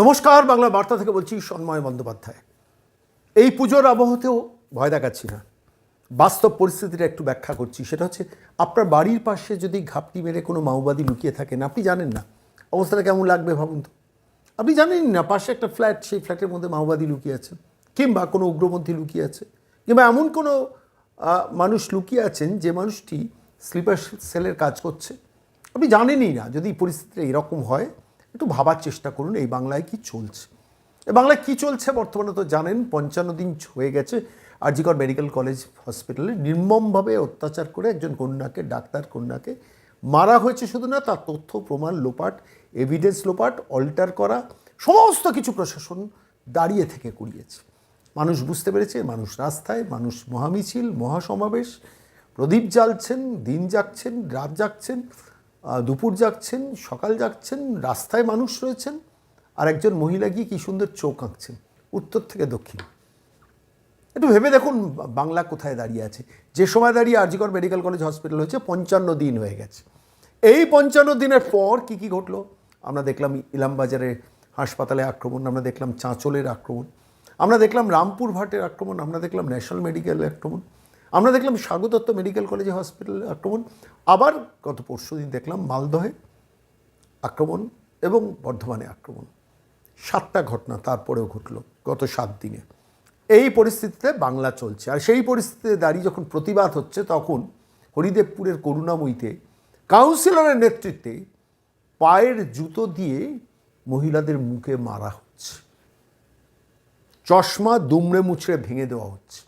নমস্কার, বাংলা বার্তা থেকে বলছি সন্ময় বন্দ্যোপাধ্যায়। এই পুজোর আবহতেও ভয় দেখাচ্ছি না। বাস্তব পরিস্থিতিটা একটু ব্যাখ্যা করছি। সেটা হচ্ছে, আপনার বাড়ির পাশে যদি ঘাপটি মেরে কোনো মাওবাদী লুকিয়ে থাকেন, আপনি জানেন না। অবস্থাটা কেমন লাগবে ভাবুন তো। আপনি জানেন না, পাশে একটা ফ্ল্যাট, সেই ফ্ল্যাটের মধ্যে মাওবাদী লুকিয়ে আছেন, কিংবা কোনো উগ্রপন্থী লুকিয়ে আছে, কিংবা এমন কোনো মানুষ লুকিয়ে আছেন যে মানুষটি স্লিপার সেলের কাজ করছে। আপনি জানেনই না, যদি পরিস্থিতিটা এরকম হয় একটু ভাবার চেষ্টা করুন এই বাংলায় কি চলছে? বাংলায় কী চলছে বর্তমানে তো জানেন পঞ্চান্ন দিন হয়ে গেছে আরজিকর মেডিকেল কলেজ হসপিটালে। নির্মমভাবে অত্যাচার করে একজন কন্যাকে ডাক্তার কন্যাকে মারা হয়েছে শুধু না তার তথ্য প্রমাণ লোপাট এভিডেন্স লোপাট অল্টার করা সমস্ত কিছু প্রশাসন দাঁড়িয়ে থেকে কুড়িয়েছে। মানুষ বুঝতে পেরেছে মানুষ রাস্তায় মানুষ মহামিছিল মহাসমাবেশ প্রদীপ জ্বালছেন দিন জাগছেন রাত আহ, দুপুর যাচ্ছেন সকাল যাচ্ছেন রাস্তায় মানুষ রয়েছেন, আর একজন মহিলা গিয়ে কী সুন্দর চোখ আঁকছেন, উত্তর থেকে দক্ষিণ। একটু ভেবে দেখুন বাংলা কোথায় দাঁড়িয়ে আছে। যে সময় দাঁড়িয়ে আরজিকর মেডিকেল কলেজ হসপিটাল হয়েছে, পঞ্চান্ন দিন হয়ে গেছে। এই পঞ্চান্ন দিনের পর কি কি ঘটলো? আমরা দেখলাম ইলামবাজারে হাসপাতালে আক্রমণ, আমরা দেখলাম চাঁচলের আক্রমণ, আমরা দেখলাম রামপুর ভাটের আক্রমণ, আমরা দেখলাম ন্যাশনাল মেডিকেল আক্রমণ। আমরা দেখলাম স্বাগতত্ব মেডিকেল কলেজে হসপিটালে আক্রমণ, আবার গত পরশু দিন দেখলাম মালদহে আক্রমণ এবং বর্ধমানে আক্রমণ। সাতটা ঘটনা তারপরেও ঘটলো গত সাত দিনে। এই পরিস্থিতিতে বাংলা চলছে। আর সেই পরিস্থিতিতে দাঁড়িয়ে যখন প্রতিবাদ হচ্ছে, তখন হরিদেবপুরের করুণাময়ীতে কাউন্সিলরের নেতৃত্বে পায়ের জুতো দিয়ে মহিলাদের মুখে মারা হচ্ছে। চশমা দুমড়ে মুচড়ে ভেঙে দেওয়া হচ্ছে।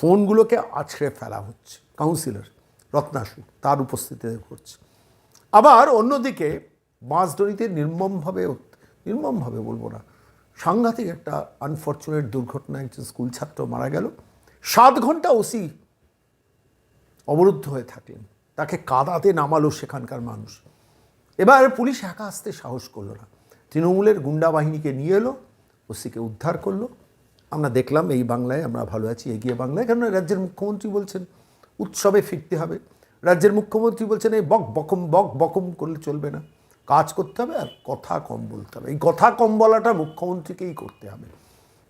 ফোনগুলোকে আছড়ে ফেলা হচ্ছে কাউন্সিলর রত্নাসু তার উপস্থিতিতে ঘটছে। আবার অন্যদিকে বাঁশদড়িতে নির্মমভাবে নির্মমভাবে বলব না, সাংঘাতিক একটা আনফর্চুনেট দুর্ঘটনা, একজন স্কুল ছাত্র মারা গেল। সাত ঘণ্টা ওসি অবরুদ্ধ হয়ে থাকলেন। তাকে কাদাতে নামালো সেখানকার মানুষ। এবার পুলিশ একা আসতে সাহস করল না। তৃণমূলের গুন্ডা বাহিনীকে নিয়ে এলো, ওসিকে উদ্ধার করল। আমরা দেখলাম এই বাংলায় আমরা ভালো আছি, এগিয়ে বাংলায়। কেননা রাজ্যের মুখ্যমন্ত্রী বলছেন, উৎসবে ফিরতে হবে। রাজ্যের মুখ্যমন্ত্রী বলছেন, এই বক, বকম বক, বকম করলে চলবে না। কাজ করতে হবে আর কথা কম বলতে হবে। এই কথা কম বলাটা মুখ্যমন্ত্রীকেই করতে হবে।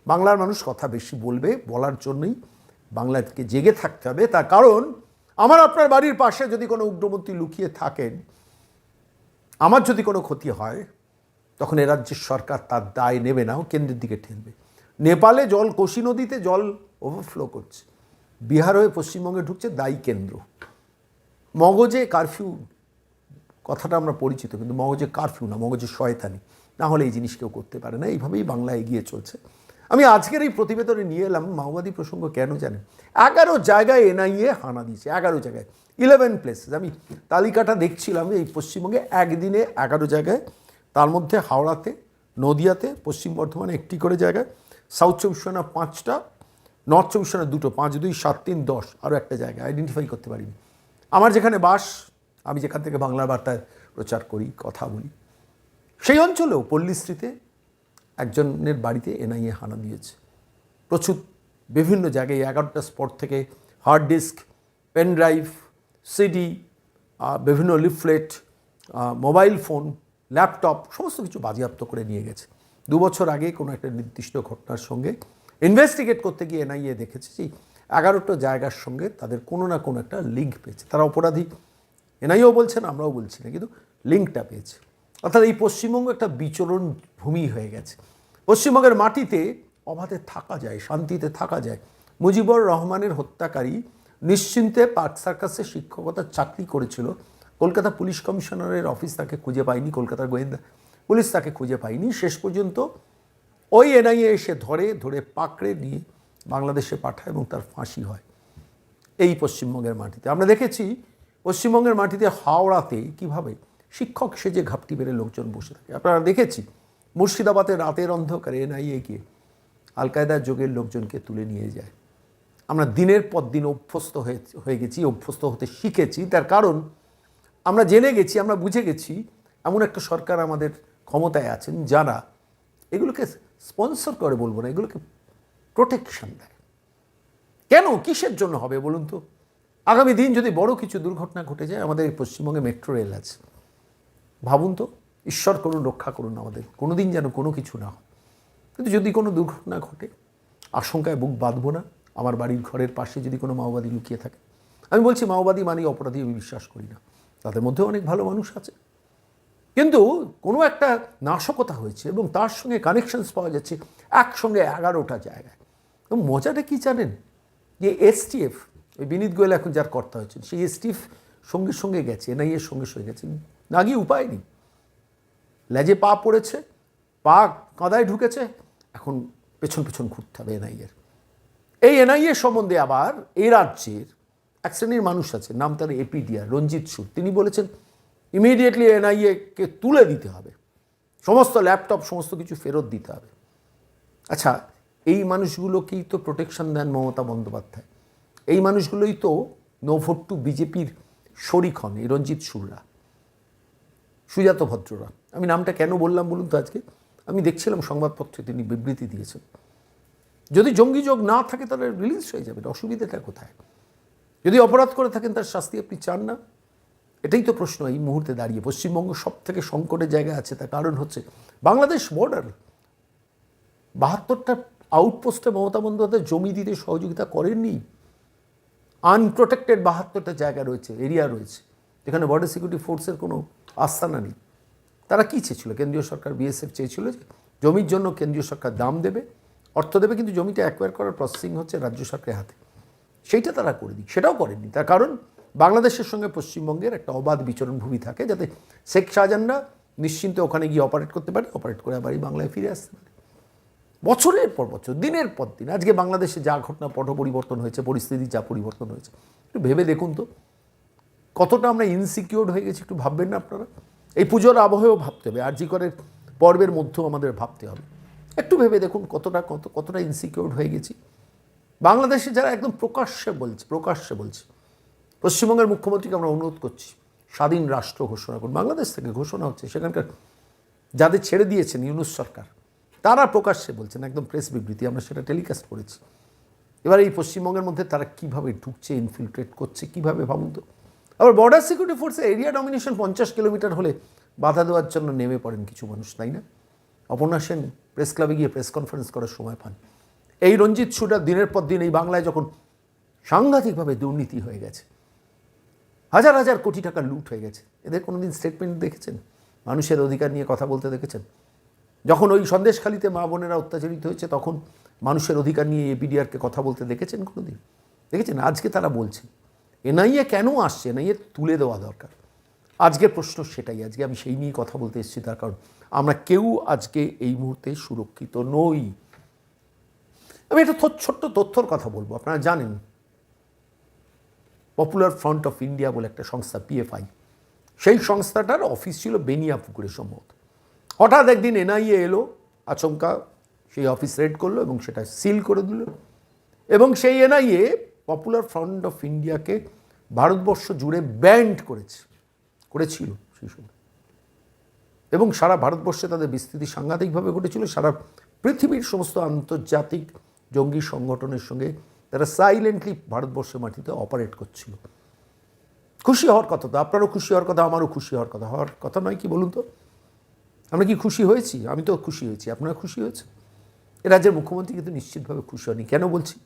বাংলার মানুষ কথা বেশি বলবে, বলার জন্যই বাংলাকে জেগে থাকতে হবে। তার কারণ, আমার আপনার বাড়ির পাশে যদি কোনো উগ্রমন্ত্রী লুকিয়ে থাকেন, আমার যদি কোনো ক্ষতি হয়, তখন এ রাজ্যের সরকার তার দায় নেবে না, ও কেন্দ্রের দিকে ঠেলবে। নেপালে জল, কোশি নদীতে জল ওভারফ্লো করছে। বিহার হয়ে পশ্চিমবঙ্গে ঢুকছে দায়ী কেন্দ্র। মগজে কারফিউ কথাটা আমরা পরিচিত, কিন্তু মগজে কারফিউ না, মগজে শয়তানি। না হলে এই জিনিস কেউ করতে পারে না, এইভাবেই বাংলা এগিয়ে চলছে। আমি আজকের এই প্রতিবেদনে নিয়ে এলাম, মাওবাদী প্রসঙ্গ কেন জানেন এগারো জায়গায় এনআইএ হানা দিয়েছে, এগারো জায়গায়। ইলেভেন প্লেসেস আমি তালিকাটা দেখছিলাম এই পশ্চিমবঙ্গে, একদিনে এগারো জায়গায়, তার মধ্যে হাওড়াতে, নদিয়াতে, পশ্চিম বর্ধমানে একটি করে জায়গায়। সাউথ চব্বিশ পরগনা পাঁচটা, নর্থ চব্বিশ পরগনা দুটো, পাঁচ, দুই, সাত, তিন, দশ আরও একটা জায়গায় আইডেন্টিফাই করতে পারিনি আমার যেখানে বাস, আমি যেখান থেকে বাংলা বার্তায় প্রচার করি, কথা বলি। সেই অঞ্চলেও পল্লীশ্রীতে একজনের বাড়িতে এনআইএ হানা দিয়েছে। প্রচুর, বিভিন্ন জায়গায় এগারোটা স্পট থেকে hard disk pen drive CD বিভিন্ন লিফলেট মোবাইল ফোন ল্যাপটপ সমস্ত কিছু বাজেয়াপ্ত করে নিয়ে গেছে। দু বছর আগে কোনো একটা নির্দিষ্ট ঘটনার সঙ্গে ইনভেস্টিগেট করতে গিয়ে এনআইএ দেখেছে যে এগারোটা জায়গার সঙ্গে তাদের কোনো না কোনো একটা লিঙ্ক পেয়েছে। তারা অপরাধী। এনআইও বলছেন আমরাও বলছি না, কিন্তু লিঙ্কটা পেয়েছে। অর্থাৎ এই পশ্চিমবঙ্গ একটা বিচরণ ভূমি হয়ে গেছে। পশ্চিমবঙ্গের মাটিতে অবাধে থাকা যায়, শান্তিতে থাকা যায়। মুজিবুর রহমানের হত্যাকারী নিশ্চিন্তে পার্ক সার্কাসে শিক্ষকতার চাকরি করেছিল। কলকাতা পুলিশ কমিশনারের অফিস তাকে খুঁজে পায়নি, কলকাতার গোয়েন্দা। পুলিশ তাকে খুঁজে পায়নি। শেষ পর্যন্ত ওই এনআইএ এসে ধরে ধরে পাকড়ে নিয়ে বাংলাদেশে পাঠায় এবং তার ফাঁসি হয় এই পশ্চিমবঙ্গের মাটিতে। আমরা দেখেছি পশ্চিমবঙ্গের মাটিতে হাওড়াতে কীভাবে শিক্ষক সেজে ঘাপটি বেড়ে লোকজন বসে থাকে। আপনারা দেখেছি মুর্শিদাবাদের রাতের অন্ধকারে এনআইএ গিয়ে আল কায়দার যুগের লোকজনকে তুলে নিয়ে যায়। আমরা দিনের পর দিন অভ্যস্ত হয়ে হয়ে গেছি, অভ্যস্ত হতে শিখেছি। তার কারণ আমরা জেনে গেছি, আমরা বুঝে গেছি, এমন একটা সরকার আমাদের ক্ষমতায় আছেন যারা এগুলোকে স্পন্সর করে বলব না, এগুলোকে প্রোটেকশন দেয়। কেন? কিসের জন্য হবে বলুন তো? আগামী দিন যদি বড় কিছু দুর্ঘটনা ঘটে যায়, আমাদের এই পশ্চিমবঙ্গে মেট্রো রেল আছে। ভাবুন তো, ঈশ্বর করুন, রক্ষা করুন আমাদের। কোনো দিন যেন কোনো কিছু না হয়। কিন্তু যদি কোনো দুর্ঘটনা ঘটে, আশঙ্কায় বুক বাঁধবো না। আমার বাড়ির ঘরের পাশে যদি কোনো মাওবাদী লুকিয়ে থাকে। আমি বলছি মাওবাদী মানে অপরাধী, আমি বিশ্বাস করি না। তাদের মধ্যেও অনেক ভালো মানুষ আছে। কিন্তু কোনো একটা নাশকতা হয়েছে এবং তার সঙ্গে কানেকশনস পাওয়া যাচ্ছে একসঙ্গে এগারোটা জায়গায়। এবং মজাটা কি জানেন? যে এসটিএফ ওই বিনীত গোয়েল এখন যার কর্তা হয়েছেন, সেই এসটিএফ সঙ্গে সঙ্গে গেছে এনআইএর সঙ্গে সঙ্গে গেছে। না গিয়ে উপায় নেই। লেজে পা পড়েছে, পা কাদায় ঢুকেছে, এখন পেছন পেছন ঘুরতে হবে এনআইএর এই এনআইএ সম্বন্ধে আবার এই রাজ্যের এক শ্রেণির মানুষ আছে, নাম তার এপিডিআর রঞ্জিত সুর। তিনি বলেছেন ইমিডিয়েটলি এনআইএকে তুলে দিতে হবে। সমস্ত ল্যাপটপ সমস্ত কিছু ফেরত দিতে হবে। আচ্ছা এই মানুষগুলোকেই তো প্রোটেকশন দেন মমতা বন্দ্যোপাধ্যায়। এই মানুষগুলোই তো নো ভোট টু বিজেপির শরিক হন, এই রঞ্জিত সুররা। সুজাত ভদ্ররা। আমি নামটা কেন বললাম বলুন তো আজকে? আমি দেখছিলাম সংবাদপত্রে তিনি বিবৃতি দিয়েছেন। যদি জঙ্গি যোগ না থাকে তাহলে রিলিজ হয়ে যাবে, অসুবিধাটা কোথায়? যদি অপরাধ করে থাকেন তার শাস্তি আপনি চান না। এটাই তো প্রশ্ন এই মুহূর্তে দাঁড়িয়ে। পশ্চিমবঙ্গ সব থেকে সংকটের জায়গা আছে, তার কারণ হচ্ছে বাংলাদেশ বর্ডার বাহাত্তরটা আউটপোস্টে মমতা বন্দ্যোপাধ্যায় জমি দিতে সহযোগিতা করেননি। আনপ্রোটেক্টেড বাহাত্তরটা জায়গা রয়েছে এরিয়া রয়েছে, যেখানে বর্ডার সিকিউরিটি ফোর্সের কোনো আস্থানা নেই। তারা কী চেয়েছিল? কেন্দ্রীয় সরকার বিএসএফ চেয়েছিল যে জমির জন্য কেন্দ্রীয় সরকার দাম দেবে, অর্থ দেবে, কিন্তু জমিটা অ্যাকোয়ার করার প্রসেসিং হচ্ছে রাজ্য সরকারের হাতে। সেইটা তারা করে দিক, সেটাও করেননি। তার কারণ বাংলাদেশের সঙ্গে পশ্চিমবঙ্গের একটা অবাধ বিচরণ ভূমি থাকে যাতে শেখ শাহজাহানরা নিশ্চিন্তে ওখানে গিয়ে অপারেট করতে পারে অপারেট করে আবার এই বাংলায় ফিরে আসতে পারে। বছরের পর বছর, দিনের পর দিন, আজকে বাংলাদেশে যা ঘটনা, পট পরিবর্তন হয়েছে, পরিস্থিতি যা পরিবর্তন হয়েছে, একটু ভেবে দেখুন তো। কতটা আমরা ইনসিকিউর হয়ে গেছি একটু ভাববেন না আপনারা? এই পুজোর আবহেও ভাবতে হবে আর জি করের পর্বের মধ্যেও আমাদের ভাবতে হবে। একটু ভেবে দেখুন কতটা, কত, কতটা ইনসিকিউর হয়ে গেছি। বাংলাদেশে যারা একদম প্রকাশ্যে বলছে প্রকাশ্যে বলছে পশ্চিমবঙ্গের মুখ্যমন্ত্রীকে আমরা অনুরোধ করছি, স্বাধীন রাষ্ট্র ঘোষণা করুন। বাংলাদেশ থেকে ঘোষণা হচ্ছে সেখানকার যাদের ছেড়ে দিয়েছেন ইউনুস সরকার, তারা প্রকাশ্যে বলছেন, একদম প্রেস বিবৃতি, আমরা সেটা টেলিকাস্ট করেছি। এবার এই পশ্চিমবঙ্গের মধ্যে তারা কীভাবে ঢুকছে ইনফিল্ট্রেট করছে, কীভাবে ভাবুন তো? আবার বর্ডার সিকিউরিটি ফোর্সে এরিয়া ডমিনেশন পঞ্চাশ কিলোমিটার হলে বাধা দেওয়ার জন্য নেমে পড়েন কিছু মানুষ, তাই না? অপর্ণা সেন প্রেস ক্লাবে গিয়ে প্রেস কনফারেন্স করার সময় পান। এই রঞ্জিত সুটা দিনের পর দিন এই বাংলায় যখন সাংঘাতিকভাবে দুর্নীতি হয়ে গেছে হাজার হাজার কোটি টাকা লুট হয়ে গেছে। এদের কোনোদিন স্টেটমেন্ট দেখেছেন? মানুষের অধিকার নিয়ে কথা বলতে দেখেছেন? যখন ওই সন্দেশখালিতে মা বোনেরা অত্যাচারিত হয়েছে, তখন মানুষের অধিকার নিয়ে এপিডিআরকে কথা বলতে দেখেছেন কোনোদিন? দেখেছেন? আজকে তারা বলছে। এনআইএ কেন আসছে? এনআইএ তুলে দেওয়া দরকার। আজকের প্রশ্ন সেটাই। আজকে আমি সেই নিয়ে কথা বলতে এসেছি, তার কারণ আমরা কেউ আজকে এই মুহূর্তে সুরক্ষিত নই। আমি একটা ছোট্ট তথ্যর কথা বলব। আপনারা জানেন পপুলার ফ্রন্ট অফ ইন্ডিয়া বলে একটা সংস্থা পিএফআই সেই সংস্থাটার অফিস ছিল বেনিয়াপুকুরে সম্ভবত। হঠাৎ একদিন এনআইএ এলো, আচমকা সেই অফিস রেড করল এবং সেটা সিল করে দিল। এবং সেই এনআইএ পপুলার ফ্রন্ট অফ ইন্ডিয়াকে ভারতবর্ষ জুড়ে ব্যান্ড করেছে, করেছিল সেই সময়। এবং সারা ভারতবর্ষে তাদের বিস্তৃতি সাংঘাতিকভাবে ঘটেছিল, সারা পৃথিবীর সমস্ত আন্তর্জাতিক জঙ্গি সংগঠনের সঙ্গে তারা সাইলেন্টলি ভারতবর্ষের মাটিতে অপারেট করছিল। খুশি হওয়ার কথা তো, আপনারও খুশি হওয়ার কথা, আমারও খুশি হওয়ার কথা। হওয়ার কথা নয় কি বলুন তো? আমরা কি খুশি হয়েছি? আমি তো খুশি হয়েছি। আপনারা খুশি হয়েছে এ রাজ্যের মুখ্যমন্ত্রী কিন্তু নিশ্চিতভাবে খুশি হয়নি। কেন বলছি?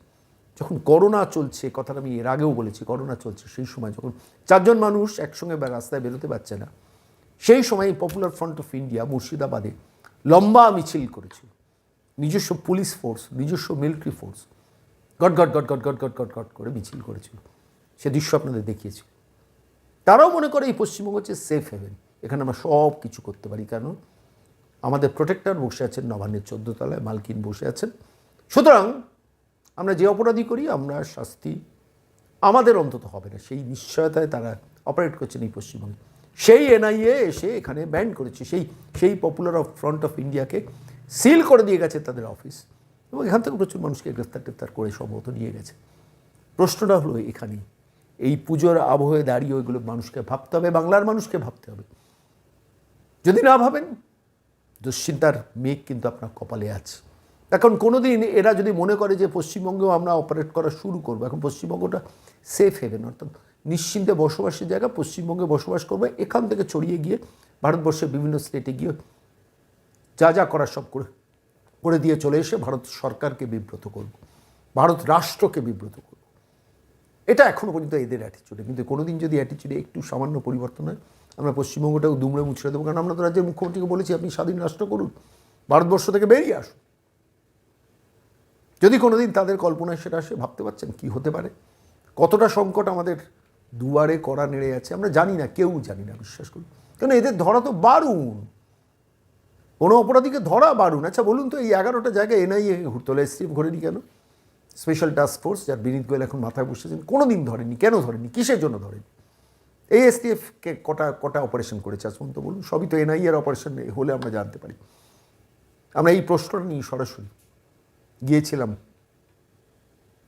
যখন করোনা চলছে, কথাটা আমি এর আগেও বলেছি, করোনা চলছে সেই সময় যখন চারজন মানুষ একসঙ্গে রাস্তায় বেরোতে পারছে না, সেই সময় পপুলার ফ্রন্ট অফ ইন্ডিয়া মুর্শিদাবাদে লম্বা মিছিল করেছিল। নিজস্ব পুলিশ ফোর্স নিজস্ব মিলিটারি ফোর্স গট গট গট গট গট গট গট গট করে মিছিল করেছিল। সে দৃশ্য আপনাদের দেখিয়েছি তারাও মনে করে এই পশ্চিমবঙ্গ হচ্ছে সেফ হেভেন এখানে আমরা সব কিছু করতে পারি। কেন আমাদের প্রোটেক্টর বসে আছেন, নবান্নের চোদ্দ তলায় মালকিন বসে আছেন। সুতরাং আমরা যে অপরাধী করি, আমরা শাস্তি আমাদের অন্তত হবে না। সেই নিশ্চয়তায় তারা অপারেট করছেন এই পশ্চিমবঙ্গে। সেই এনআইএ এসে এখানে ব্যান্ড করেছে। সেই সেই পপুলার অফ ফ্রন্ট অফ ইন্ডিয়াকে সিল করে দিয়ে গেছে তাদের অফিস এবং এখান থেকে প্রচুর মানুষকে গ্রেফতার টেফতার করে সম্ভবত নিয়ে গেছে। প্রশ্নটা হলো এখানেই, এই পুজোর আবহে দাঁড়িয়ে ওইগুলো মানুষকে ভাবতে হবে, বাংলার মানুষকে ভাবতে হবে। যদি না ভাবেন, দুশ্চিন্তার মেঘ কিন্তু আপনার কপালে আছে। এখন কোনো দিন এরা যদি মনে করে যে পশ্চিমবঙ্গেও আমরা অপারেট করা শুরু করব, এখন পশ্চিমবঙ্গটা সেফ হেভেন অর্থাৎ নিশ্চিন্তে বসবাসের জায়গা, পশ্চিমবঙ্গে বসবাস করবে, এখান থেকে ছড়িয়ে গিয়ে ভারতবর্ষের বিভিন্ন স্টেটে গিয়ে যা যা করার সব করে করে দিয়ে চলে এসে ভারত সরকারকে বিব্রত করব, ভারত রাষ্ট্রকে বিব্রত করব। এটা এখনও পর্যন্ত এদের অ্যাটিচিউডে কিন্তু কোনোদিন যদি অ্যাটিচিউডে একটু সামান্য পরিবর্তন হয়, আমরা পশ্চিমবঙ্গটাও দুমড়ে মুছড়ে দেবো। কারণ আমরা তো রাজ্যের মুখ্যমন্ত্রীকে বলেছি, আপনি স্বাধীন রাষ্ট্র করুন, ভারতবর্ষ থেকে বেরিয়ে আসুন। যদি কোনোদিন তাদের কল্পনায় সেটা আসে, ভাবতে পারছেন কি হতে পারে? কতটা সংকট আমাদের দুয়ারে করা নেড়ে আছে, আমরা জানি না, কেউ জানি না, বিশ্বাস করি কেন এদের ধরা তো বারুন কোনো অপরাধীকে ধরা বারুন আচ্ছা বলুন তো এই এগারোটা জায়গায় এনআইএ ঘুরতলে এসটিএফ ঘোরেনি কেন? স্পেশাল টাস্ক ফোর্স যার বিনীত গোয়েল এখন মাথায় বসেছেন কোনো দিন ধরেনি। কেন ধরেনি? কিসের জন্য ধরেনি? এই এসটিএফকে কটা কটা অপারেশন করেছে আসুন তো বলুন? সবই তো এনআইএর অপারেশন হলে আমরা জানতে পারি। আমরা এই প্রশ্নটা নিয়ে সরাসরি গিয়েছিলাম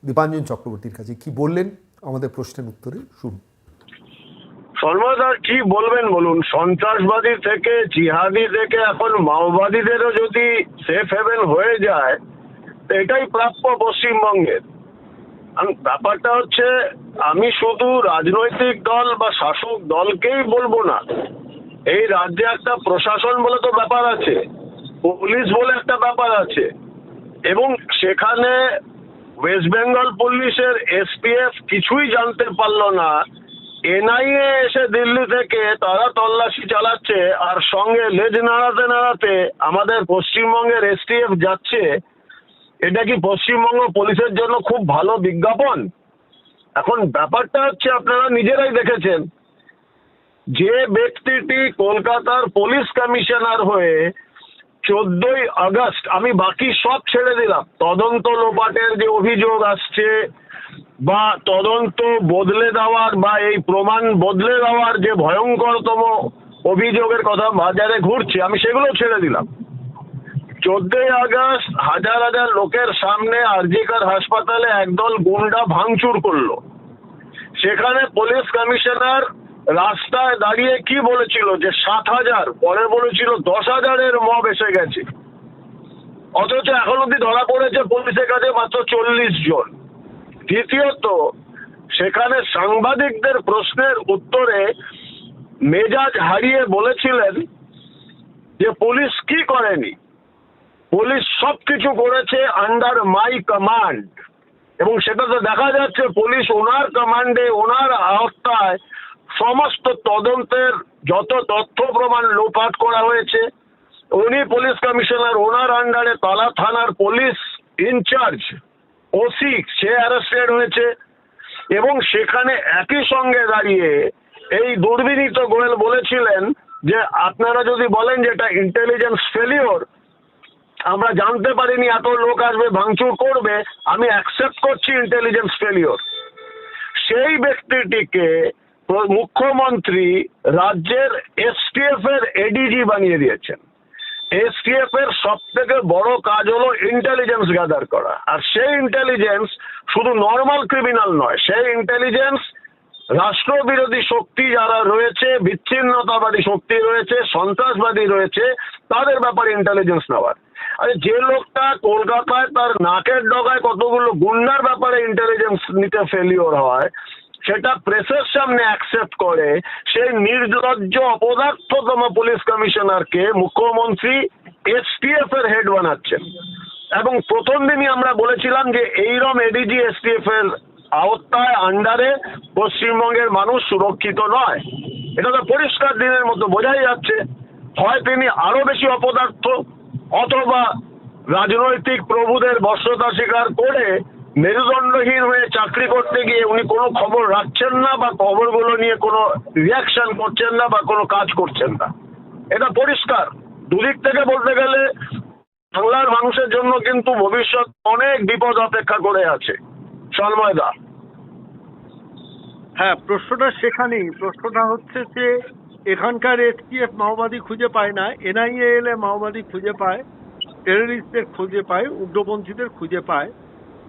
দীপাঞ্জন চক্রবর্তীর কাছে। কি বললেন? আমাদের প্রশ্নের উত্তরে শুনুন। সর্বদা কি বলবেন বলুন? সন্ত্রাসবাদী থেকে, জিহাদি থেকে, এখন মাওবাদীদেরও যদি সেফ হেভেন হয়ে যায় তো এটাই প্রাপ্য পশ্চিমবঙ্গের। ব্যাপারটা হচ্ছে, আমি শুধু রাজনৈতিক দল বা শাসক দলকেই বলব না। এই রাজ্যে একটা প্রশাসন বলে তো ব্যাপার আছে, পুলিশ বলে একটা ব্যাপার আছে। এবং সেখানে ওয়েস্ট বেঙ্গল পুলিশের এসপিএফ কিছুই জানতে পারল না এনআইএ এসে দিল্লি থেকে তারা তল্লাশি চালাচ্ছে আর সঙ্গে লেজ নাড়াতে নাড়াতে আমাদের পশ্চিমবঙ্গের এসটিএফ যাচ্ছে। এটা কি পশ্চিমবঙ্গ পুলিশের জন্য খুব ভালো বিজ্ঞাপন? এখন ব্যাপারটা হচ্ছে আপনারা নিজেরাই দেখেছেন। যে ব্যক্তিটি কলকাতার পুলিশ কমিশনার হয়ে চোদ্দই আগস্ট, আমি বাকি সব ছেড়ে দিলাম। তদন্ত লোপাটের যে অভিযোগ আসছে বা তদন্ত বদলে দেওয়ার বা এই প্রমাণ বদলে দেওয়ার যে ভয়ঙ্করতম অভিযোগের কথা বাজারে ঘুরছে, আমি সেগুলো ছেড়ে দিলাম। চোদ্দই আগস্ট হাজার হাজার লোকের সামনে আরজিকার হাসপাতালে একদল গুন্ডা ভাঙচুর করল। সেখানে পুলিশ কমিশনার রাস্তায় দাঁড়িয়ে কি বলেছিল যে সাত হাজার, পরে বলেছিল দশ হাজারের মব এসে গেছে। অথচ এখন অব্দি ধরা পড়েছে পুলিশের কাছে মাত্র চল্লিশ জন। দ্বিতীয়ত, সেখানে সাংবাদিকদের প্রশ্নের উত্তরে মেজাজ হারিয়ে বলেছিলেন যে পুলিশ কি করেনি? পুলিশ সব কিছু করেছে আন্ডার মাই কমান্ড এবং সেটা তো দেখা যাচ্ছে পুলিশ ওনার কমান্ডে ওনার আওতায় সমস্ত তদন্তের যত তথ্য প্রমাণ লোপাট করা হয়েছে, উনি পুলিশ কমিশনার, ওনার আন্ডারে তালা থানার পুলিশ ইনচার্জ ওসি, সে অ্যারেস্টেড হয়েছে এবং সেখানে একই সঙ্গে দাঁড়িয়ে এই দুর্বিনীত গোয়েল বলেছিলেন যে, আপনারা যদি বলেন যে এটা ইন্টেলিজেন্স ফেলিওর আমরা জানতে পারিনি এত লোক আসবে, ভাঙচুর করবে, আমি অ্যাকসেপ্ট করছি ইন্টেলিজেন্স ফেলিওর সেই ব্যক্তিটিকে মুখ্যমন্ত্রী রাজ্যের এসটিএফ এর এডিজি বানিয়ে দিয়েছেন। এসটিএফ এর সব থেকে বড় কাজ হলো ইন্টেলিজেন্স গ্যাদার করা। আর সেই ইন্টেলিজেন্স শুধু নর্মাল ক্রিমিনাল নয়, সেই ইন্টেলিজেন্স রাষ্ট্রবিরোধী শক্তি যারা রয়েছে, বিচ্ছিন্নতাবাদী শক্তি রয়েছে, সন্ত্রাসবাদী রয়েছে, তাদের ব্যাপারে ইন্টেলিজেন্স নেওয়ার। আরে যে লোকটা কলকাতায় তার নাকের ডগায় কতগুলো গুন্ডার ব্যাপারে ইন্টেলিজেন্স নিতে ফেলিওর হয় সেটা প্রেসের সামনে অ্যাকসেপ্ট করে, সেই নির্লজ্জ অপদার্থতম পুলিশ কমিশনারকে মুখ্যমন্ত্রী এসটিএফ এর হেড বানাচ্ছেন। এবং প্রথম দিনই আমরা বলেছিলাম যে এইরম এডিজি এসটিএফ এর আওতায় আন্ডারে পশ্চিমবঙ্গের মানুষ সুরক্ষিত নয়। এটা তো পরিষ্কার দিনের মতো বোঝাই যাচ্ছে। হয় তিনি আরও বেশি অপদার্থ অথবা রাজনৈতিক প্রভুদের বর্ষতা স্বীকার করে মেরুদণ্ডহীন হয়ে চাকরি করতে গিয়ে উনি কোনো খবর রাখছেন না বা খবরগুলো নিয়ে কোনো রিয়াকশন করছেন না বা কোনো কাজ করছেন না। এটা পরিষ্কার। দুদিক থেকে বলতে গেলে বাংলার মানুষের জন্য কিন্তু ভবিষ্যৎ অনেক বিপদ অপেক্ষা করে আছে। সন্ময়দা হ্যাঁ প্রশ্নটা সেখানেই। প্রশ্নটা হচ্ছে যে এখানকার এসটিএফ মাওবাদী খুঁজে পায় না এনআইএ এলে মাওবাদী খুঁজে পায় টেররিস্টদের খুঁজে পায়, উগ্রপন্থীদের খুঁজে পায়।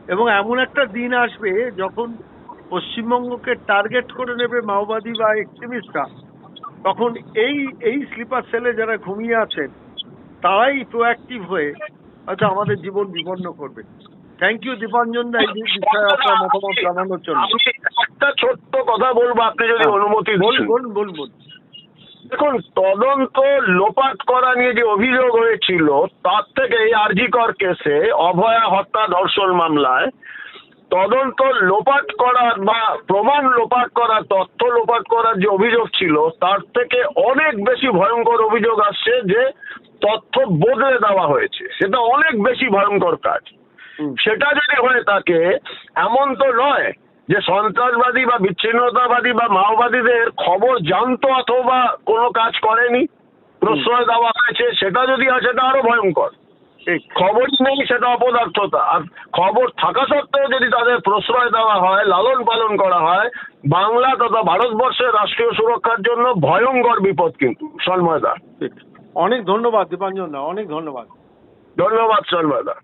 এবং এমন একটা দিন আসবে যখন পশ্চিমবঙ্গকে টার্গেট করে নেবে মাওবাদী বা এক্সট্রিমিস্টরা তখন এই এই স্লিপার সেলে যারা ঘুমিয়ে আছেন তারাই প্রোঅ্যাক্টিভ হয়ে আচ্ছা আমাদের জীবন বিপন্ন করবে। থ্যাংক ইউ দীপাঞ্জন দা এই বিষয়ে আপনার মতামত জানানোর জন্য। একটা ছোট্ট কথা বলব আপনি যদি অনুমতি বলুন দেন বলুন বলুন বলুন। দেখুন তদন্ত লোপাট করা নিয়ে যে অভিযোগ হয়েছিল তার থেকে এই আরজিকর কেসে অভয়া হত্যা ধর্ষণ মামলায় তদন্ত লোপাট করার বা প্রমাণ লোপাট করার তথ্য লোপাট করার যে অভিযোগ ছিল তার থেকে অনেক বেশি ভয়ঙ্কর অভিযোগ আসছে যে তথ্য বদলে দেওয়া হয়েছে। সেটা অনেক বেশি ভয়ঙ্কর কাজ। সেটা যদি হয়ে থাকে এমন তো নয় যে সন্ত্রাসবাদী বা বিচ্ছিন্নতাবাদী বা মাওবাদীদের খবর জানতো অথবা কোনো কাজ করেনি প্রশ্রয় দেওয়া হয়েছে সেটা যদি হয় সেটা আরও ভয়ঙ্কর। ঠিক খবর নেই সেটা অপদার্থতা। আর খবর থাকা সত্ত্বেও যদি তাদের প্রশ্রয় দেওয়া হয় লালন পালন করা হয় বাংলা তথা ভারতবর্ষের রাষ্ট্রীয় সুরক্ষার জন্য ভয়ঙ্কর বিপদ কিন্তু সন্ময়দা। ঠিক। অনেক ধন্যবাদ দীপাঞ্জন অনেক ধন্যবাদ। ধন্যবাদ সন্ময়দা।